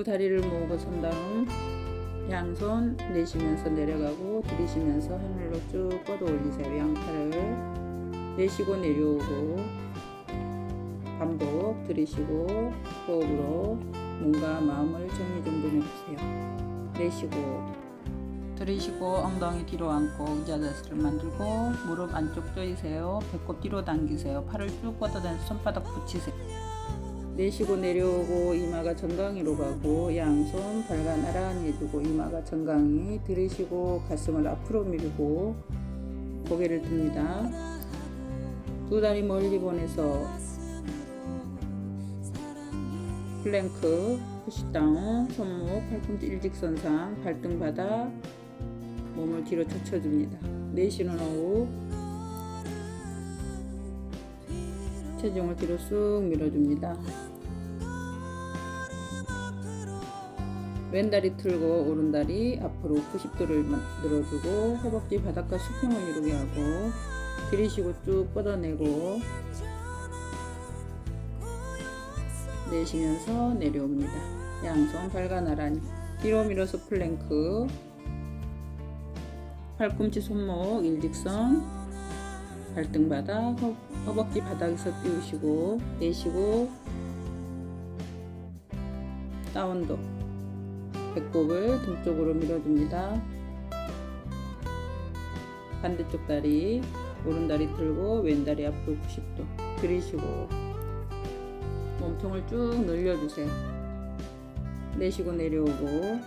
두 다리를 모으고 선 다음 양손 내쉬면서 내려가고 들이쉬면서 하늘로 쭉 뻗어 올리세요. 양팔을 내쉬고 내려오고 반복 들이쉬고 호흡으로 몸과 마음을 정리 좀 좀 해보세요. 내쉬고 들이쉬고 엉덩이 뒤로 안고 의자 자세를 만들고 무릎 안쪽 조이세요. 배꼽 뒤로 당기세요. 팔을 쭉 뻗어다니서 손바닥 붙이세요. 내쉬고 내려오고 이마가 정강이로 가고 양손 발가 나란히 해주고 이마가 정강이 들이쉬고 가슴을 앞으로 밀고 고개를 듭니다. 두 다리 멀리 보내서 플랭크 푸시다운 손목 팔꿈치 일직선상 발등 바닥 몸을 뒤로 젖혀줍니다. 내쉬는 호흡 체중을 뒤로 쑥 밀어줍니다. 왼다리 틀고 오른다리 앞으로 90도를 만들어주고 허벅지 바닥과 수평을 이루게 하고 들이쉬고 쭉 뻗어내고 내쉬면서 내려옵니다. 양손 발가 나란히 뒤로 밀어서 플랭크 팔꿈치 손목 일직선 발등 바닥 허, 허벅지 바닥에서 띄우시고 내쉬고 다운도 배꼽을 등 쪽으로 밀어줍니다. 반대쪽 다리 오른다리 들고 왼다리 앞으로 90도 들이쉬고 몸통을 쭉 늘려주세요. 내쉬고 내려오고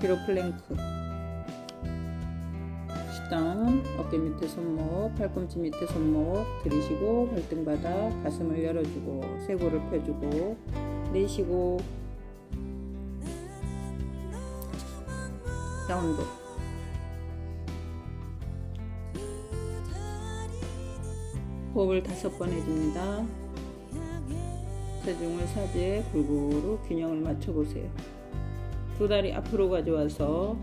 뒤로 플랭크 푸시다운 어깨 밑에 손목 팔꿈치 밑에 손목 들이쉬고 발등 바닥 가슴을 열어주고 쇄골을 펴주고 내쉬고 다운도 호흡을 다섯 번 해줍니다. 체중을 사지에 골고루 균형을 맞춰보세요. 두 다리 앞으로 가져와서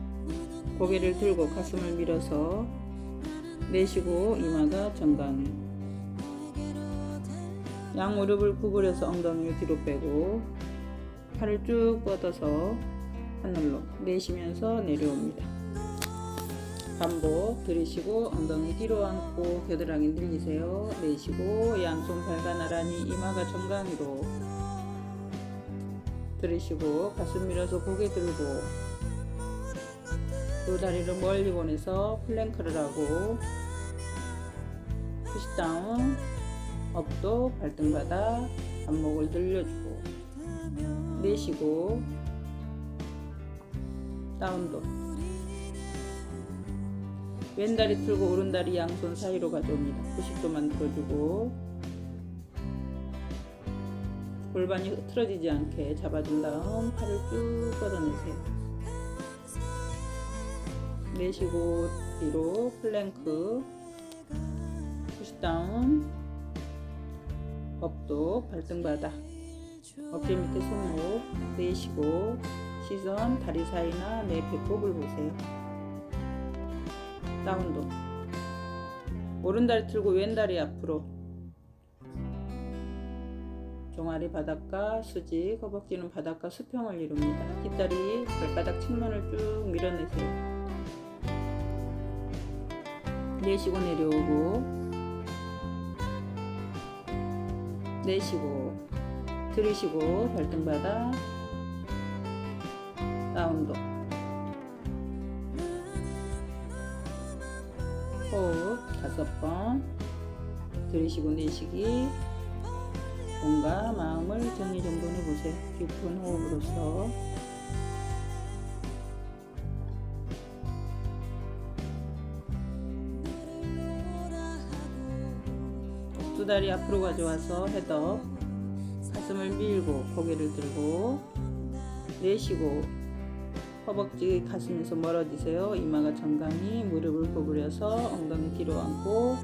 고개를 들고 가슴을 밀어서 내쉬고 이마가 정강이 양 무릎을 구부려서 엉덩이를 뒤로 빼고 팔을 쭉 뻗어서 하늘로 내쉬면서 내려옵니다. 반복 들이쉬고 엉덩이 뒤로 안고 겨드랑이 늘리세요. 내쉬고 양손 발가 나란히 이마가 정강이로 들이쉬고 가슴 밀어서 고개 들고 두 다리를 멀리 보내서 플랭크를 하고 푸시다운 업도 발등 바닥 안목을 늘려주고 내쉬고 다운도 왼다리 틀고 오른다리 양손 사이로 가져옵니다. 90도 만들어주고. 골반이 흐트러지지 않게 잡아준 다음 팔을 쭉 뻗어내세요. 내쉬고 뒤로 플랭크. 푸시다운. 업도 발등 바닥. 어깨 밑에 손목 내쉬고 시선 다리 사이나 내 배꼽을 보세요. 다운도. 오른다리 틀고 왼다리 앞으로. 종아리 바닥과 수직 허벅지는 바닥과 수평을 이룹니다. 뒷다리 발바닥 측면을 쭉 밀어내세요. 내쉬고 내려오고. 내쉬고. 들이쉬고 발등바닥 다운도 호흡 다섯 번. 들이쉬고 내쉬기. 몸과 마음을 정리 정돈해 보세요. 깊은 호흡으로서. 두 다리 앞으로 가져와서 헤더. 가슴을 밀고 고개를 들고 내쉬고 허벅지 가슴에서 멀어지세요. 이마가 정강이 무릎을 구부려서 엉덩이 뒤로 앉고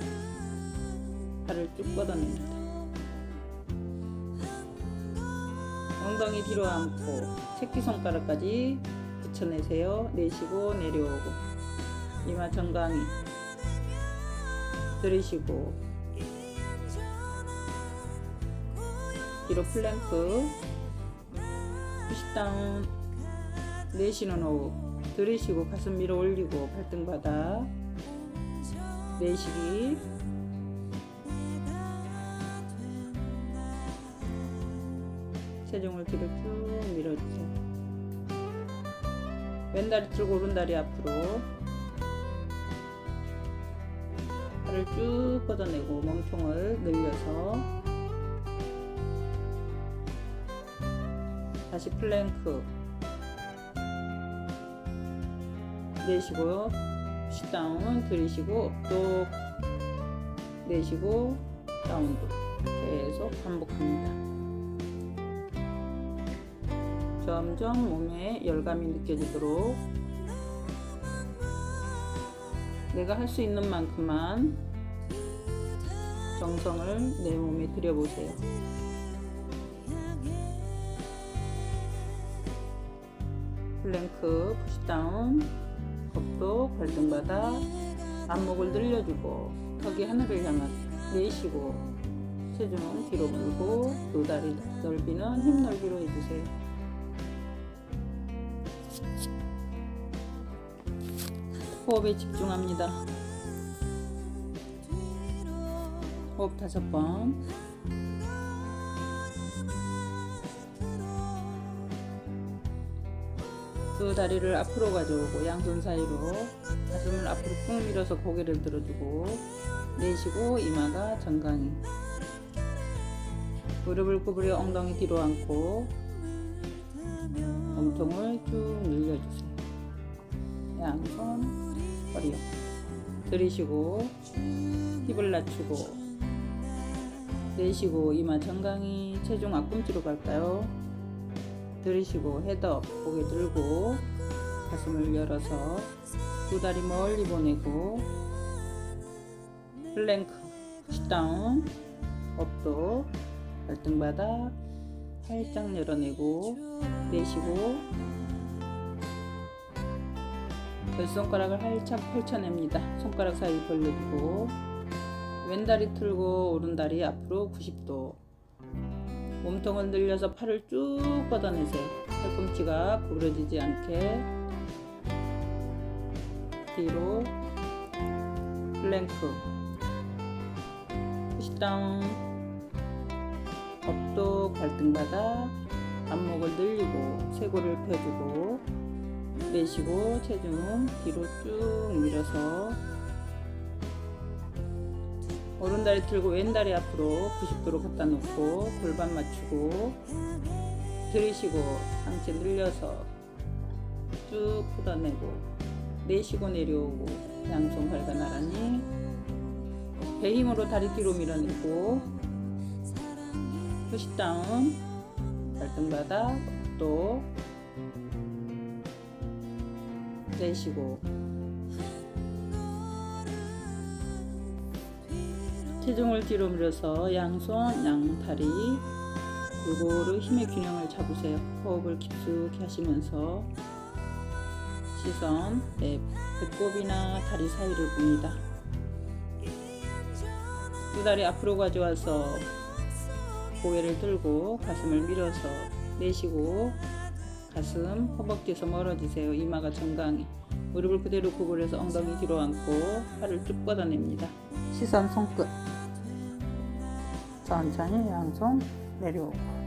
팔을 쭉 뻗어냅니다. 엉덩이 뒤로 앉고 새끼손가락까지 붙여내세요. 내쉬고 내려오고 이마 정강이 들이쉬고 뒤로 플랭크 푸시다운 내쉬는 호흡 들이쉬고 가슴 밀어 올리고 발등 바닥 내쉬기. 체중을 뒤로 쭉 밀어주세요. 왼다리 들고 오른다리 앞으로. 팔을 쭉 뻗어내고 몸통을 늘려서 다시 플랭크 내쉬고 푸시다운 들이쉬고 또 내쉬고 다운도 계속 반복합니다. 점점 몸에 열감이 느껴지도록 내가 할 수 있는 만큼만 정성을 내 몸에 들여보세요. 플랭크, 푸시다운, 겁도 발등바닥, 안목을 늘려주고 턱이 하늘을 향하게 내쉬고 체중은 뒤로 물고 두 다리 넓이는 힙 넓이로 해주세요. 호흡에 집중합니다. 호흡 다섯 번. 두 다리를 앞으로 가져오고 양손 사이로 가슴을 앞으로 쭉 밀어서 고개를 들어주고 내쉬고 이마가 정강이 무릎을 구부려 엉덩이 뒤로 앉고 몸통을 쭉 늘려주세요. 양손 허리요. 들이쉬고 힙을 낮추고 내쉬고 이마 정강이 체중 앞꿈치로 갈까요? 들이쉬고 헤드업 고개 들고 가슴을 열어서 두 다리 멀리 보내고 플랭크 푸시다운 업도 발등바닥 살짝 열어내고 내쉬고 그 손가락을 활짝 펼쳐냅니다. 손가락 사이 벌려주고 왼다리 틀고 오른다리 앞으로 90도 몸통을 늘려서 팔을 쭉 뻗어내세요. 팔꿈치가 구부러지지 않게. 뒤로 플랭크. 푸시다운 업도 발등바닥 안목을 늘리고 쇄골을 펴주고 내쉬고 체중 뒤로 쭉 밀어서 오른다리 틀고 왼다리 앞으로 90도로 갖다 놓고 골반 맞추고 들이쉬고 상체 늘려서 쭉 뻗어내고 내쉬고 내려오고 양손 발가 나란히 배 힘으로 다리 뒤로 밀어내고 푸시다운 발등바닥 또 내쉬고 체중을 뒤로 밀어서 양손 양다리 골고루 힘의 균형을 잡으세요. 호흡을 깊숙이 하시면서 시선 배, 배꼽이나 다리 사이를 봅니다. 두 다리 앞으로 가져와서 고개를 들고 가슴을 밀어서 내쉬고 가슴 허벅지에서 멀어지세요. 이마가 정강이 무릎을 그대로 구부려서 엉덩이 뒤로 앉고 팔을 쭉 뻗어냅니다. 시선 손끝 천천히 양손 내려오고